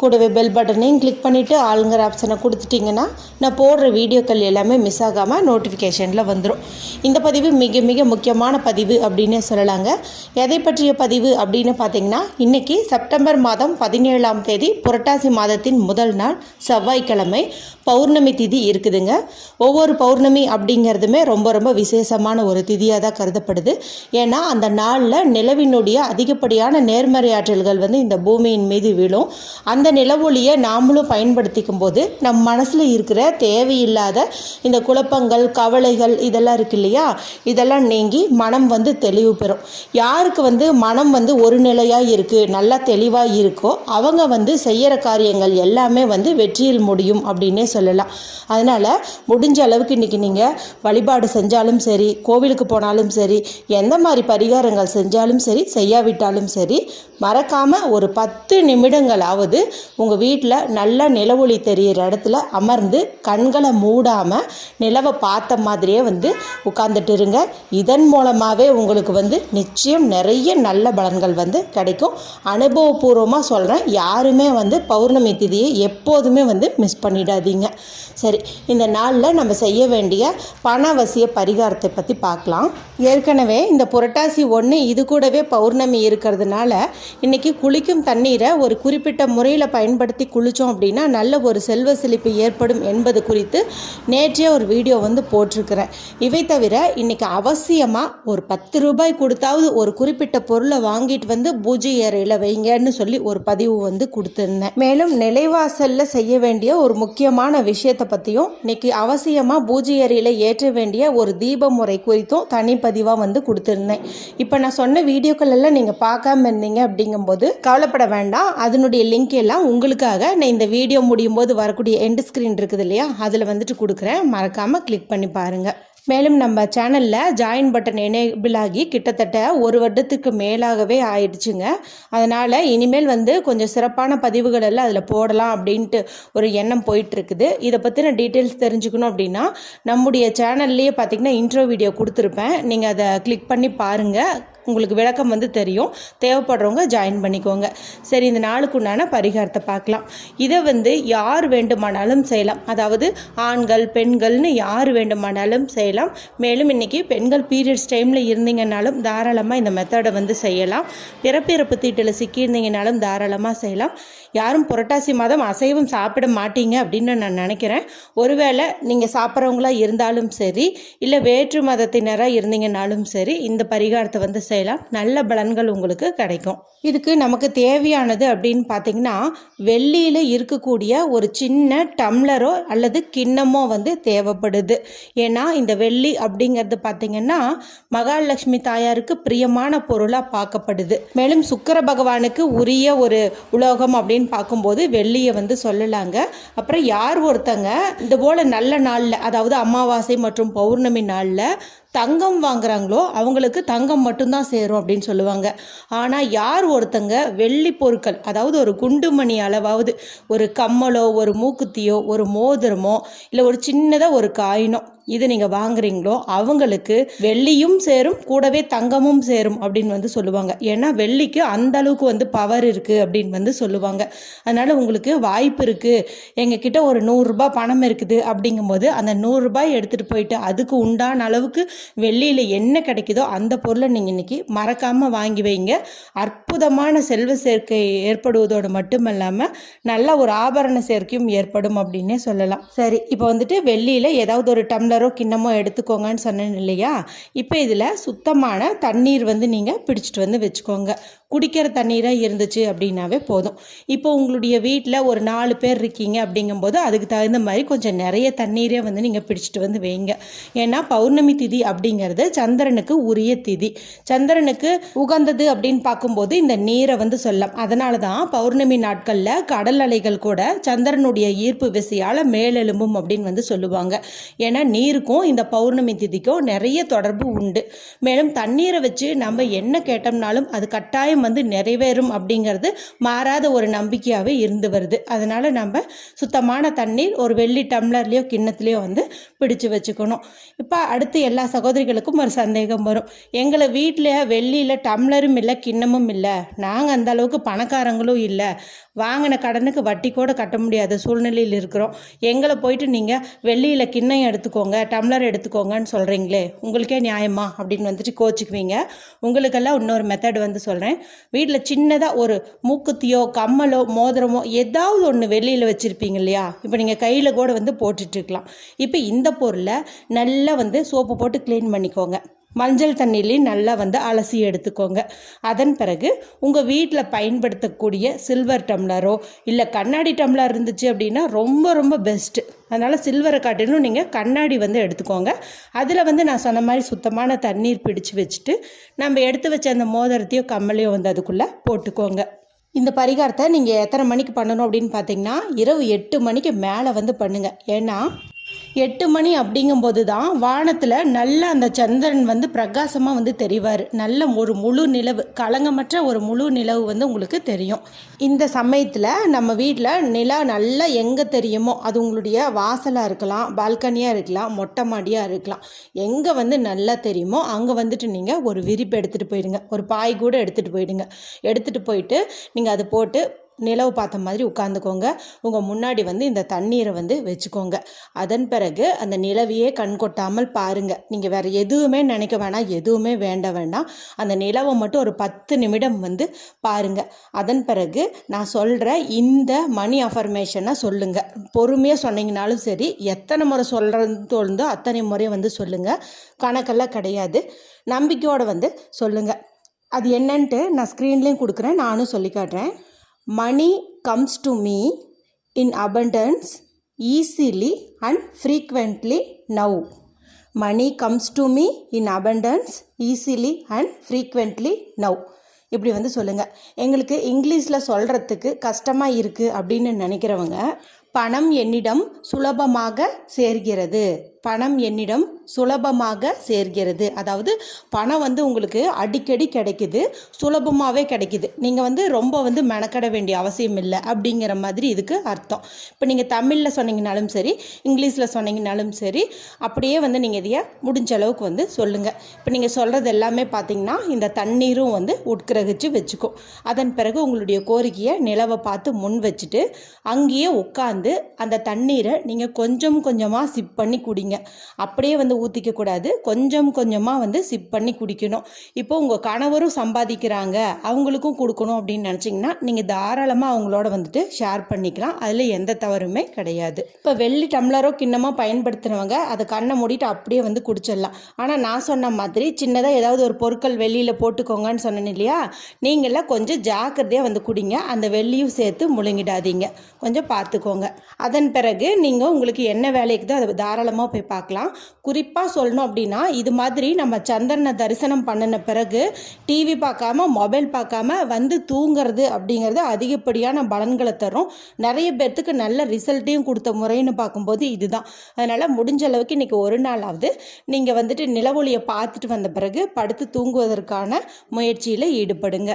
கூடவே பெல் பட்டனையும் கிளிக் பண்ணிவிட்டு ஆளுங்கிற ஆப்ஷனை கொடுத்துட்டிங்கன்னா நான் போடுற வீடியோக்கள் எல்லாமே மிஸ் ஆகாமல் நோட்டிஃபிகேஷனில் வந்துடும் இந்த பதிவு மிக மிக முக்கியமான பதிவு அப்படின்னே சொல்லலாங்க. எதை பற்றிய பதிவு அப்படின்னு பார்த்தீங்கன்னா இன்றைக்கி செப்டம்பர் மாதம் பதினேழாம் தேதி புரட்டாசி மாதத்தின் முதல் நாள் செவ்வாய்க்கிழமை பௌர்ணமி திதி இருக்குதுங்க. ஒவ்வொரு பௌர்ணமி அப்படிங்கிறதுமே ரொம்ப ரொம்ப விசேஷமான ஒரு திதியாக தான் கருதப்படுது. ஏன்னா அந்த நாளில் நிலவினுடைய அதிகப்படியான நேர்மறை ஆற்றல்கள் வந்து இந்த பூமியின் மீது விழும். அந்த அந்த நிலவொளியை நாமளும் பயன்படுத்திக்கும் போது நம் மனசில் இருக்கிற தேவையில்லாத இந்த குழப்பங்கள் கவலைகள் இதெல்லாம் இருக்கு இல்லையா? இதெல்லாம் நீங்கி மனம் வந்து தெளிவு பெறும். யாருக்கு வந்து மனம் வந்து ஒரு நிலையாக இருக்குது நல்லா தெளிவாக இருக்கோ அவங்க வந்து செய்கிற காரியங்கள் எல்லாமே வந்து வெற்றியில் முடியும் அப்படின்னே சொல்லலாம். அதனால் முடிஞ்ச அளவுக்கு இன்றைக்கி நீங்கள் வழிபாடு செஞ்சாலும் சரி கோவிலுக்கு போனாலும் சரி எந்த மாதிரி பரிகாரங்கள் செஞ்சாலும் சரி செய்யாவிட்டாலும் சரி மறக்காமல் ஒரு பத்து நிமிடங்களாவது உங்கள் வீட்டில் நல்ல நிலவொளி தெரியிற இடத்துல அமர்ந்து கண்களை மூடாமல் நிலவை பார்த்த மாதிரியே வந்து உட்காந்துட்டு இருங்க. இதன் மூலமாகவே உங்களுக்கு வந்து நிச்சயம் நிறைய நல்ல பலன்கள் வந்து கிடைக்கும். அனுபவபூர்வமாக சொல்கிறேன் யாருமே வந்து பௌர்ணமி திதியை எப்போதுமே வந்து மிஸ் பண்ணிடாதீங்க. சரி இந்த நாளில் நம்ம செய்ய வேண்டிய பணவசிய பரிகாரத்தை பற்றி பார்க்கலாம். ஏற்கனவே இந்த புரட்டாசி ஒன்று இது கூடவே பௌர்ணமி இருக்கிறதுனால இன்றைக்கி குளிக்கும் தண்ணீரை ஒரு குறிப்பிட்ட முறையில் பயன்படுத்தி குளித்தோம் அப்படின்னா நல்ல ஒரு செல்வ செழிப்பு ஏற்படும் என்பது குறித்து நேற்றே ஒரு வீடியோ வந்து போட்டிருக்கிறேன். இவை தவிர இன்றைக்கி அவசியமாக ஒரு பத்து ரூபாய் கொடுத்தாவது ஒரு குறிப்பிட்ட பொருளை வாங்கிட்டு வந்து பூஜை அறையில் வைங்கன்னு சொல்லி ஒரு பதிவு வந்து கொடுத்துருந்தேன். மேலும் நிலைவாசலில் செய்ய வேண்டிய ஒரு முக்கியமான விஷயத்தை பற்றியும் இன்னைக்கு அவசியமாக பூஜை அறையில் ஏற்ற வேண்டிய ஒரு தீப முறை குறித்தும் தனிப்பதிவாக வந்து கொடுத்துருந்தேன். இப்போ நான் சொன்ன வீடியோக்கள் எல்லாம் நீங்கள் பார்க்காம இருந்தீங்க அப்படிங்கும்போது கவலைப்பட வேண்டாம். அதனுடைய லிங்க் எல்லாம் உங்களுக்காக நான் இந்த வீடியோ முடியும் போது வரக்கூடிய எண்ட் ஸ்க்ரீன் இருக்குது இல்லையா? அதில் வந்துட்டு கொடுக்குறேன். மறக்காமல் கிளிக் பண்ணி பாருங்கள் மேலும் நம்ம சேனலில் ஜாயின் பட்டன் எனேபிள் ஆகி கிட்டத்தட்ட ஒரு வருடத்துக்கு மேலாகவே ஆயிடுச்சுங்க. அதனால் இனிமேல் வந்து கொஞ்சம் சிறப்பான பதிவுகள் எல்லாம் அதில் போடலாம் அப்படின்ட்டு ஒரு எண்ணம் போயிட்டுருக்குது. இதை பற்றின டீட்டெயில்ஸ் தெரிஞ்சுக்கணும் அப்படின்னா நம்முடைய சேனல்லையே பார்த்திங்கன்னா இன்ட்ரோ வீடியோ கொடுத்துருப்பேன். நீங்கள் அதை கிளிக் பண்ணி பாருங்கள் உங்களுக்கு விளக்கம் வந்து தெரியும். தேவைப்படுறவங்க ஜாயின் பண்ணிக்கோங்க. சரி இந்த நாளுக்கு உண்டான பரிகாரத்தை பார்க்கலாம். இதை வந்து யார் வேண்டுமானாலும் செய்யலாம். அதாவது ஆண்கள் பெண்கள்னு யார் வேண்டுமானாலும் செய்யலாம். மேலும் இன்றைக்கி பெண்கள் பீரியட்ஸ் டைமில் இருந்தீங்கனாலும் தாராளமாக இந்த மெத்தடை வந்து செய்யலாம். பிறப்பிறப்பு தீட்டில் சிக்கியிருந்தீங்கனாலும் தாராளமாக செய்யலாம். யாரும் புரட்டாசி மாதம் அசைவம் சாப்பிட மாட்டீங்க அப்படின்னு நான் நினைக்கிறேன். ஒருவேளை நீங்கள் சாப்பிட்றவங்களா இருந்தாலும் சரி இல்லை வேற்று மதத்தினராக இருந்தீங்கனாலும் சரி இந்த பரிகாரத்தை வந்து செய்யலாம். நல்ல பலன்கள் உங்களுக்கு கிடைக்கும். இதுக்கு நமக்கு தேவையானது அப்படின்னு பார்த்தீங்கன்னா வெள்ளியில் இருக்கக்கூடிய ஒரு சின்ன டம்ளரோ அல்லது கிண்ணமோ வந்து தேவைப்படுது. ஏன்னா இந்த வெள்ளி அப்படிங்கிறது பார்த்தீங்கன்னா மகாலட்சுமி தாயாருக்கு பிரியமான பொருளாக பார்க்கப்படுது. மேலும் சுக்கர பகவானுக்கு உரிய ஒரு உலோகம் அப்படின்னு பார்க்கும்போது வெள்ளியை வந்து சொல்லலாங்க. அப்புறம் யார் ஒருத்தங்க இது போல் நல்ல நாளில் அதாவது அமாவாசை மற்றும் பௌர்ணமி நாளில் தங்கம் வாங்குறாங்களோ அவங்களுக்கு தங்கம் மட்டும்தான் சேரும் அப்படின்னு சொல்லுவாங்க. ஆனால் யார் ஒருத்தங்க வெள்ளி பொருட்கள் அதாவது ஒரு குண்டுமணி அளவாவது ஒரு கம்மலோ ஒரு மூக்குத்தியோ ஒரு மோதிரமோ இல்லை ஒரு சின்னதாக ஒரு காயினோ இது நீங்கள் வாங்குறீங்களோ அவங்களுக்கு வெள்ளியும் சேரும் கூடவே தங்கமும் சேரும் அப்படின்னு வந்து சொல்லுவாங்க. ஏன்னா வெள்ளிக்கு அந்த அளவுக்கு வந்து பவர் இருக்குது அப்படின்னு வந்து சொல்லுவாங்க. அதனால் உங்களுக்கு வாய்ப்பு இருக்குது எங்ககிட்ட ஒரு நூறுரூபா பணம் இருக்குது அப்படிங்கும்போது அந்த நூறுரூபாய் எடுத்துகிட்டு போயிட்டு அதுக்கு உண்டான அளவுக்கு வெள்ளியில் என்ன கிடைக்குதோ அந்த பொருளை நீங்கள் இன்றைக்கி மறக்காமல் வாங்கி வைங்க. அற்புதமான செல்வ சேர்க்கை ஏற்படுவதோடு மட்டுமல்லாமல் நல்ல ஒரு ஆபரண சேர்க்கையும் ஏற்படும் அப்படின்னே சொல்லலாம். சரி இப்போ வந்துட்டு வெள்ளியில் ஏதாவது ஒரு டம்ளர் கிண்ணமோ எடுத்துக்கோங்கன்னு சொன்னேன் இல்லையா? இப்போ இதில் சுத்தமான தண்ணீர் வந்து நீங்கள் பிடிச்சிட்டு வந்து வச்சுக்கோங்க. குடிக்கிற தண்ணீராக இருந்துச்சு அப்படின்னாவே போதும். இப்போ உங்களுடைய வீட்டில் ஒரு நாலு பேர் இருக்கீங்க அப்படிங்கும்போது அதுக்கு தகுந்த மாதிரி கொஞ்சம் நிறைய தண்ணீரே வந்து நீங்கள் பிடிச்சிட்டு வந்து வைங்க. ஏன்னா பௌர்ணமி திதி அப்படிங்கிறது சந்திரனுக்கு உரிய திதி. சந்திரனுக்கு உகந்தது அப்படின்னு பார்க்கும்போது இந்த நீரை வந்து சொல்லலாம். அதனால தான் பௌர்ணமி நாட்களில் கடல் அலைகள் கூட சந்திரனுடைய ஈர்ப்பு விசையால் மேலெலும்பும் அப்படின்னு வந்து சொல்லுவாங்க. ஏன்னா நீருக்கும் இந்த பௌர்ணமி திதிக்கும் நிறைய தொடர்பு உண்டு. மேலும் தண்ணீரை வச்சு நம்ம என்ன கேட்டோம்னாலும் அது கட்டாயம் வந்து நிறைவேறும் அப்படிங்கிறது மாறாத ஒரு நம்பிக்கையாகவே இருந்து வருது. அதனால் நம்ம சுத்தமான தண்ணீர் ஒரு வெள்ளி டம்ளர்லேயோ கிண்ணத்துலேயோ வந்து பிடிச்சு வச்சுக்கணும். இப்போ அடுத்து எல்லா சகோதரிகளுக்கும் ஒரு சந்தேகம் வரும். எங்களை வீட்டில் வெள்ளியில் டம்ளரும் இல்லை கிண்ணமும் இல்லை? நாங்கள் அந்த அளவுக்கு பணக்காரங்களும் இல்லை. வாங்கின கடனுக்கு வட்டி கூட கட்ட முடியாத சூழ்நிலையில் இருக்கிறோம். எங்களை போயிட்டு நீங்கள் வெள்ளியில் கிண்ணம் எடுத்துக்கோங்க. டம்ளர் எடுத்துக்கோங்கன்னு சொல்கிறீங்களே உங்களுக்கே நியாயமா அப்படின்னு வந்துட்டு கோச்சிக்குவீங்க. உங்களுக்கெல்லாம் இன்னொரு மெத்தட் வந்து சொல்கிறேன் வீட்டில் சின்னதாக ஒரு மூக்குத்தியோ கம்மலோ மோதிரமோ ஏதாவது ஒன்று வெளியில் வச்சுருப்பீங்க இல்லையா? இப்போ நீங்கள் கையில் கூட வந்து போட்டுட்ருக்கலாம் இப்போ இந்த பொருளை நல்லா வந்து சோப்பு போட்டு க்ளீன் பண்ணிக்கோங்க. மஞ்சள் தண்ணிலையும் நல்லா வந்து அலசி எடுத்துக்கோங்க. அதன் பிறகு உங்கள் வீட்டில் பயன்படுத்தக்கூடிய சில்வர் டம்ளரோ இல்லை கண்ணாடி டம்ளர் இருந்துச்சு அப்படின்னா ரொம்ப ரொம்ப பெஸ்ட்டு அதனால் சில்வரை காட்டிலும் நீங்கள் கண்ணாடி வந்து எடுத்துக்கோங்க. அதில் வந்து நான் சொன்ன மாதிரி சுத்தமான தண்ணீர் பிடிச்சு வச்சுட்டு நம்ம எடுத்து வச்ச அந்த மோதிரத்தையோ கம்மலையோ வந்து அதுக்குள்ளே போட்டுக்கோங்க. இந்த பரிகாரத்தை நீங்கள் எத்தனை மணிக்கு பண்ணணும் அப்படின்னு பார்த்தீங்கன்னா இரவு எட்டு மணிக்கு மேலே வந்து பண்ணுங்கள் ஏன்னா எட்டு மணி அப்படிங்கும்போது தான் வானத்தில் நல்ல அந்த சந்திரன் வந்து பிரகாசமாக வந்து தெரிவார். நல்ல ஒரு முழு நிலவு கலங்கமற்ற ஒரு முழு நிலவு வந்து உங்களுக்கு தெரியும். இந்த சமயத்தில் நம்ம வீட்டில் நிலா நல்லா எங்கே தெரியுமோ அது உங்களுடைய வாசலாக இருக்கலாம் பால்கனியாக இருக்கலாம் மொட்டை மாடியாக இருக்கலாம் எங்கே வந்து நல்லா தெரியுமோ அங்கே வந்துட்டு நீங்கள் ஒரு விரிப்பு எடுத்துகிட்டு போயிடுங்க. ஒரு பாய் கூட எடுத்துகிட்டு போயிடுங்க. எடுத்துகிட்டு போயிட்டு நீங்கள் அதை போட்டு நிலவு பார்த்த மாதிரி உட்காந்துக்கோங்க உங்கள் முன்னாடி வந்து இந்த தண்ணீரை வந்து வச்சுக்கோங்க. அதன் பிறகு அந்த நிலவையே கண் கொட்டாமல் பாருங்கள் நீங்கள் வேறு எதுவுமே நினைக்க வேணாம் எதுவுமே வேண்ட வேண்டாம். அந்த நிலவை மட்டும் ஒரு பத்து நிமிடம் வந்து பாருங்கள் அதன் பிறகு நான் சொல்கிற இந்த மணி அஃபர்மேஷனை சொல்லுங்கள் பொறுமையாக சொன்னீங்கனாலும் சரி எத்தனை முறை சொல்கிறது தோணுதோ அத்தனை முறை வந்து சொல்லுங்கள் கணக்கெல்லாம் கிடையாது. நம்பிக்கையோடு வந்து சொல்லுங்கள் அது என்னன்ட்டு நான் ஸ்க்ரீன்லேயும் கொடுக்குறேன் நானும் சொல்லி காட்டுறேன். Money comes to me in abundance easily and frequently now money comes to me in abundance easily and frequently now இப்படி வந்து சொல்லுங்கள் எங்களுக்கு இங்கிலீஷில் சொல்கிறதுக்கு கஷ்டமாக இருக்குது அப்படின்னு நினைக்கிறவங்க பணம் என்னிடம் சுலபமாக சேர்கிறது. பணம் என்னிடம் சுலபமாக சேர்கிறது. அதாவது பணம் வந்து உங்களுக்கு அடிக்கடி கிடைக்குது சுலபமாகவே கிடைக்குது. நீங்கள் வந்து ரொம்ப வந்து மெனக்கட வேண்டிய அவசியம் இல்லை அப்படிங்கிற மாதிரி இதுக்கு அர்த்தம். இப்போ நீங்கள் தமிழில் சொன்னீங்கனாலும் சரி இங்கிலீஷில் சொன்னீங்கனாலும் சரி அப்படியே வந்து நீங்கள் இதைய முடிஞ்ச அளவுக்கு வந்து சொல்லுங்கள் இப்போ நீங்கள் சொல்கிறது எல்லாமே பார்த்தீங்கன்னா இந்த தண்ணீரும் வந்து உட்கிரகிச்சு வச்சுக்கும். அதன் பிறகு உங்களுடைய கோரிக்கையை நிலவை பார்த்து முன் வச்சுட்டு அங்கேயே உட்காந்து அந்த தண்ணீரை நீங்கள் கொஞ்சம் கொஞ்சமாக சிப் பண்ணி குடிங்க. அப்படியே வந்து ஊற்றிக்கக்கூடாது கொஞ்சம் கொஞ்சமாக வந்து சிப் பண்ணி குடிக்கணும். இப்போ உங்கள் கணவரும் சம்பாதிக்கிறாங்க. அவங்களுக்கும் கொடுக்கணும் அப்படின்னு நினச்சிங்கன்னா நீங்கள் தாராளமாக அவங்களோட வந்துட்டு ஷேர் பண்ணிக்கலாம். அதில் எந்த தவறுமே கிடையாது. இப்போ வெள்ளி டம்ளரோ கிண்ணமோ பயன்படுத்துகிறவங்க அதை கண்ணை மூடிட்டு அப்படியே வந்து குடிச்சிடலாம். ஆனால் நான் சொன்ன மாதிரி சின்னதாக ஏதாவது ஒரு பொருட்கள் வெளியில் போட்டுக்கோங்கன்னு சொன்னேன் இல்லையா? நீங்களாம் கொஞ்சம் ஜாக்கிரதையாக வந்து குடிங்க. அந்த வெள்ளியும் சேர்த்து முழுங்கிடாதீங்க. கொஞ்சம் பார்த்துக்கோங்க. அதன் பிறகு நீங்கள் உங்களுக்கு என்ன வேலைக்கு தான் அதை தாராளமாக போய் பார்க்கலாம். குறிப்பாக சொல்லணும் அப்படின்னா இது மாதிரி நம்ம சந்திரனை தரிசனம் பண்ணின பிறகு டிவி பார்க்காம மொபைல் பார்க்காம வந்து தூங்குறது அப்படிங்கிறது அதிகப்படியான பலன்களை தரும். நிறைய பேர்த்துக்கு நல்ல ரிசல்ட்டையும் கொடுத்த முறைன்னு பார்க்கும்போது இதுதான். அதனால் முடிஞ்ச அளவுக்கு இன்றைக்கி ஒரு நாளாவது நீங்கள் வந்துட்டு நிலவொளியை பார்த்துட்டு வந்த பிறகு படுத்து தூங்குவதற்கான முயற்சியில் ஈடுபடுங்க.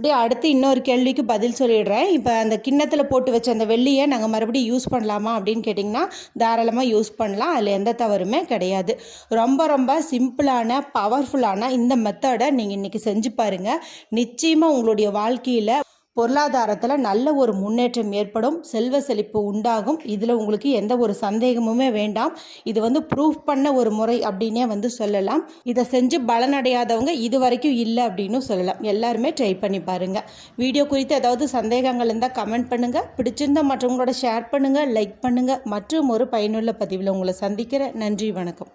அப்படியே அடுத்து இன்னொரு கேள்விக்கு பதில் சொல்லிடுறேன். இப்போ அந்த கிண்ணத்தில் போட்டு வச்ச அந்த வெள்ளியை நாங்கள் மறுபடியும் யூஸ் பண்ணலாமா அப்படின்னு கேட்டிங்கன்னா தாராளமாக யூஸ் பண்ணலாம். அதில் எந்த தவறுமே கிடையாது. ரொம்ப ரொம்ப சிம்பிளான பவர்ஃபுல்லான இந்த மெத்தடை நீங்கள் இன்றைக்கி செஞ்சு பாருங்கள் நிச்சயமாக உங்களுடைய வாழ்க்கையில் பொருளாதாரத்தில் நல்ல ஒரு முன்னேற்றம் ஏற்படும் செல்வ செழிப்பு உண்டாகும். இதில் உங்களுக்கு எந்த ஒரு சந்தேகமுமே வேண்டாம். இது வந்து ப்ரூஃப் பண்ண ஒரு முறை அப்படின்னே வந்து சொல்லலாம். இதை செஞ்சு பலனடையாதவங்க இது வரைக்கும் இல்லை அப்படின்னு சொல்லலாம். எல்லாருமே ட்ரை பண்ணி பாருங்கள் வீடியோ குறித்து ஏதாவது சந்தேகங்கள் இருந்தால் கமெண்ட் பண்ணுங்கள் பிடிச்சிருந்தால் மற்றவங்களோட ஷேர் பண்ணுங்கள் லைக் பண்ணுங்கள் மற்றும் ஒரு பயனுள்ள பதிவில் உங்களை சந்திக்கிறேன். நன்றி வணக்கம்.